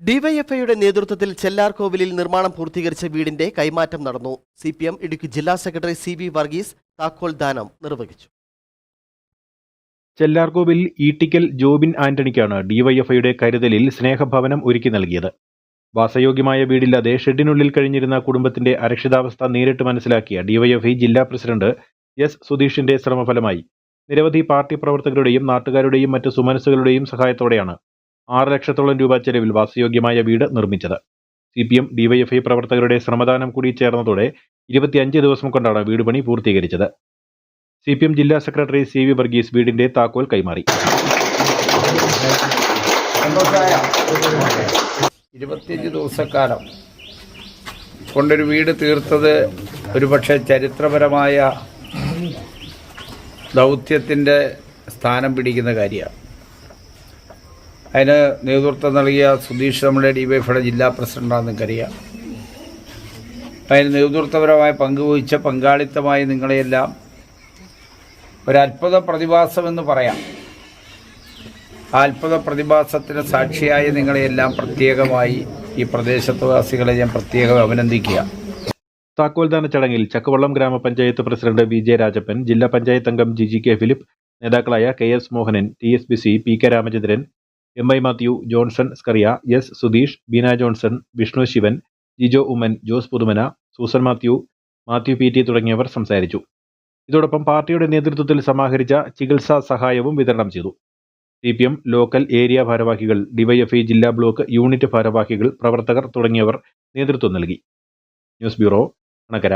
ഡിവൈഎഫ്ഐയുടെ നേതൃത്വത്തിൽ ചെല്ലാർകോവിലിൽ നിർമ്മാണം പൂർത്തീകരിച്ച വീടിന്റെ കൈമാറ്റം നടന്നു. സി പി എം ഇടുക്കി ജില്ലാ സെക്രട്ടറി സി വി വർഗീസ് താക്കോൽ ദാനം നിർവഹിച്ചു. ചെല്ലാർകോവിൽ ഈട്ടിക്കൽ ജോബിൻ ആന്റണിക്കാണ് ഡിവൈഎഫ്ഐയുടെ കരുതലിൽ സ്നേഹഭവനം ഒരുക്കി നൽകിയത്. വാസയോഗ്യമായ വീടില്ലാതെ ഷെഡിനുള്ളിൽ കഴിഞ്ഞിരുന്ന കുടുംബത്തിന്റെ അരക്ഷിതാവസ്ഥ നേരിട്ട് മനസ്സിലാക്കിയ ഡിവൈഎഫ്ഐ ജില്ലാ പ്രസിഡന്റ് എസ് സുധീഷിന്റെ ശ്രമഫലമായി. നിരവധി പാർട്ടി പ്രവർത്തകരുടെയും നാട്ടുകാരുടെയും മറ്റ് സുമനസ്സുകളുടെയും സഹായത്തോടെയാണ് ആറ് ലക്ഷത്തോളം രൂപ ചെലവിൽ വാസയോഗ്യമായ വീട് നിർമ്മിച്ചത്. സി പി എം ഡിവൈഎഫ്ഐ പ്രവർത്തകരുടെ ശ്രമദാനം കൂടി ചേർന്നതോടെ ഇരുപത്തിയഞ്ച് ദിവസം കൊണ്ടാണ് വീട് പണി പൂർത്തീകരിച്ചത്. സി പി എം ജില്ലാ സെക്രട്ടറി സി വി വർഗീസ് വീടിന്റെ താക്കോൽ കൈമാറി. ഇരുപത്തിയഞ്ച് ദിവസക്കാലം കൊണ്ടൊരു വീട് തീർത്തത് ഒരുപക്ഷെ ചരിത്രപരമായ ദൗത്യത്തിന്റെ സ്ഥാനം പിടിക്കുന്ന കാര്യമാണ്. അതിന് നേതൃത്വം നൽകിയ സുധീഷ് നമ്മുടെ ഡി വൈ എഫിയുടെ ജില്ലാ പ്രസിഡന്റാണെന്ന് കരിയാം അതിന് നേതൃത്വപരമായി പങ്കുവഹിച്ച പങ്കാളിത്തമായി നിങ്ങളെയെല്ലാം ഒരത്ഭുത പ്രതിഭാസമെന്ന് പറയാം. ആ അത്ഭുത പ്രതിഭാസത്തിന് സാക്ഷിയായ നിങ്ങളെയെല്ലാം പ്രത്യേകമായി ഈ പ്രദേശത്തുവാസികളെ ഞാൻ പ്രത്യേകം അഭിനന്ദിക്കുക. താക്കോൽദാന ചടങ്ങിൽ ചക്കവള്ളം ഗ്രാമപഞ്ചായത്ത് പ്രസിഡന്റ് വി ജെ രാജപ്പൻ ജില്ലാ പഞ്ചായത്ത് അംഗം ജി ജി കെ ഫിലിപ്പ് നേതാക്കളായ K S Mohanan T S B C P K Ramachandran M I Mathew Johnson Scaria S Sudheesh Beena Johnson Vishnu Sivan Jijo Oommen Jose Puthumana Susan Mathew Mathew P T തുടങ്ങിയവർ സംസാരിച്ചു. ഇതോടൊപ്പം പാർട്ടിയുടെ നേതൃത്വത്തിൽ സമാഹരിച്ച ചികിത്സാ സഹായവും വിതരണം ചെയ്തു. C P M local area ഭാരവാഹികൾ ഡിവൈഎഫ്ഐ ജില്ലാ ബ്ലോക്ക് യൂണിറ്റ് ഭാരവാഹികൾ പ്രവർത്തകർ തുടങ്ങിയവർ നേതൃത്വം നൽകി. News bureau Anakkara